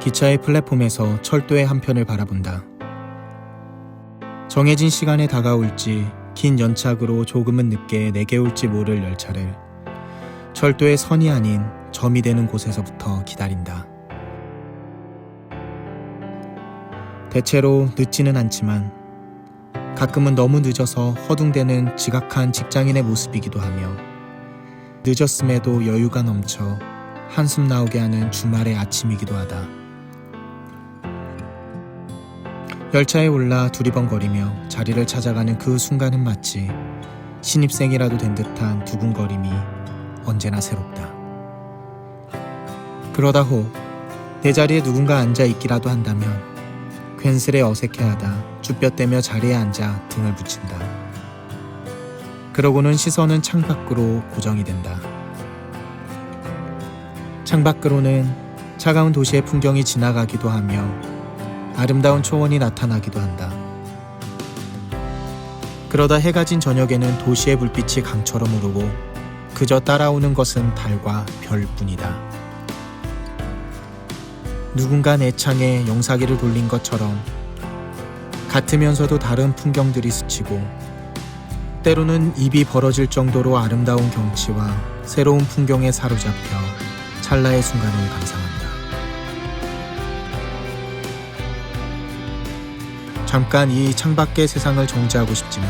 기차의 플랫폼에서 철도의 한편을 바라본다. 정해진 시간에 다가올지 긴 연착으로 조금은 늦게 내게 올지 모를 열차를 철도의 선이 아닌 점이 되는 곳에서부터 기다린다. 대체로 늦지는 않지만 가끔은 너무 늦어서 허둥대는 지각한 직장인의 모습이기도 하며 늦었음에도 여유가 넘쳐 한숨 나오게 하는 주말의 아침이기도 하다. 열차에 올라 두리번거리며 자리를 찾아가는 그 순간은 마치 신입생이라도 된 듯한 두근거림이 언제나 새롭다. 그러다 혹내 자리에 누군가 앉아 있기라도 한다면 괜스레 어색해하다 쭈뼛대며 자리에 앉아 등을 붙인다. 그러고는 시선은 창밖으로 고정이 된다. 창밖으로는 차가운 도시의 풍경이 지나가기도 하며 아름다운 초원이 나타나기도 한다. 그러다 해가 진 저녁에는 도시의 불빛이 강처럼 오르고 그저 따라오는 것은 달과 별뿐이다. 누군가 내 창에 영사기를 돌린 것처럼 같으면서도 다른 풍경들이 스치고 때로는 입이 벌어질 정도로 아름다운 경치와 새로운 풍경에 사로잡혀 찰나의 순간을 감상한다. 잠깐 이 창밖의 세상을 정지하고 싶지만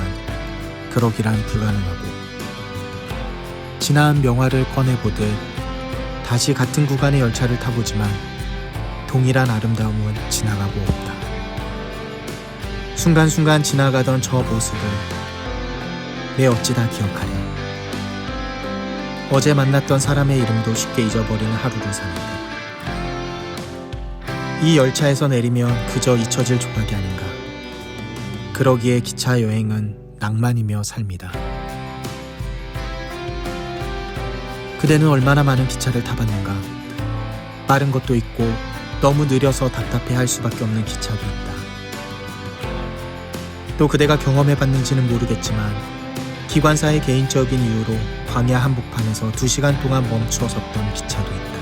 그러기란 불가능하고 지난 명화를 꺼내보듯 다시 같은 구간의 열차를 타보지만 동일한 아름다움은 지나가고 없다. 순간순간 지나가던 저 모습을 내 어찌다 기억하랴. 어제 만났던 사람의 이름도 쉽게 잊어버리는 하루를 사는데 이 열차에서 내리면 그저 잊혀질 조각이 아닌가. 그러기에 기차 여행은 낭만이며 삶이다. 그대는 얼마나 많은 기차를 타봤는가. 빠른 것도 있고 너무 느려서 답답해 할 수밖에 없는 기차도 있다. 또 그대가 경험해 봤는지는 모르겠지만 기관사의 개인적인 이유로 광야 한복판에서 2시간 동안 멈추어 섰던 기차도 있다.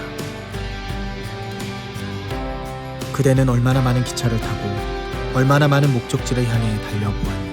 그대는 얼마나 많은 기차를 타고 얼마나 많은 목적지를 향해 달려보았는가.